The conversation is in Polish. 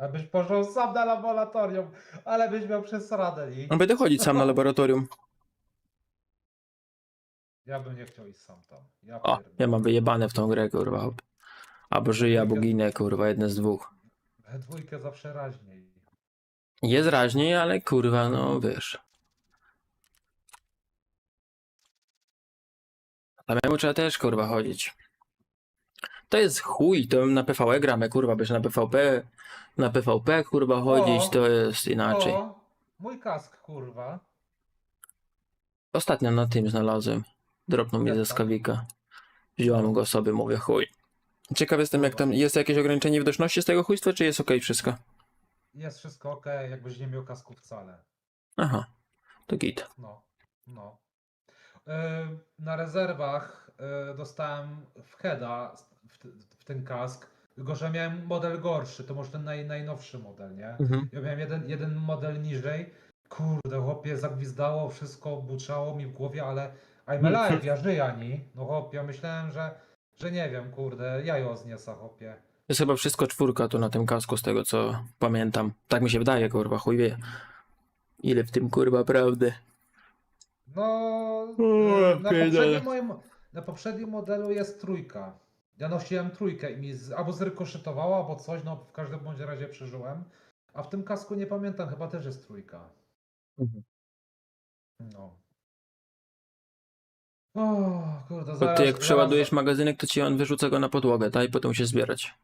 Abyś poszedł sam na laboratorium, ale byś miał przesradę i On będę chodzić sam na laboratorium. ja bym nie chciał iść sam tam. Ja O, pierdolę. ja mam wyjebane w tą grę, kurwa. Albo żyję, albo ginę, kurwa, jedne z dwóch. We dwójkę zawsze raźniej. Jest raźniej, ale kurwa, no wiesz. Samemu trzeba też, kurwa, chodzić. To jest chuj, to na PvE gramy, kurwa, byś na PvP, na PvP, kurwa, chodzić, O. to jest inaczej. O, mój kask, kurwa. Ostatnio na tym znalazłem. Dropnął mi Jak ze skawika. Wziąłem go sobie, mówię, chuj. Ciekaw jestem, jak tam, jest jakieś ograniczenie widoczności z tego chujstwa, czy jest okej wszystko? Jest wszystko ok, jakbyś nie miał kasku wcale. Aha, to git. No, no. Yy, Na rezerwach yy, dostałem w heada w, w ten kask, tylko że miałem model gorszy, to może ten naj, najnowszy model, nie? Mhm. Ja miałem jeden, jeden model niżej. Kurde, chłopie, zagwizdało, wszystko buczało mi w głowie, ale I'm alive, ja żyję ani. No chłopie, myślałem, że, że nie wiem, kurde, jajo zniesa, chłopie. Jest chyba wszystko czwórka tu na tym kasku, z tego co pamiętam. Tak mi się wydaje, kurwa, chuj wie. Ile w tym, kurwa, prawdy. No, O, na, poprzednim moim, na poprzednim modelu jest trójka. Ja nosiłem trójkę i mi z, albo zrykoszetowało, albo coś, no w każdym bądź razie przeżyłem. A w tym kasku nie pamiętam, chyba też jest trójka. Mhm. No. O, kurde, Bo zaraz, ty jak zaraz- przeładujesz magazynek, to ci on wyrzuca go na podłogę, tak? I potem się zbierać.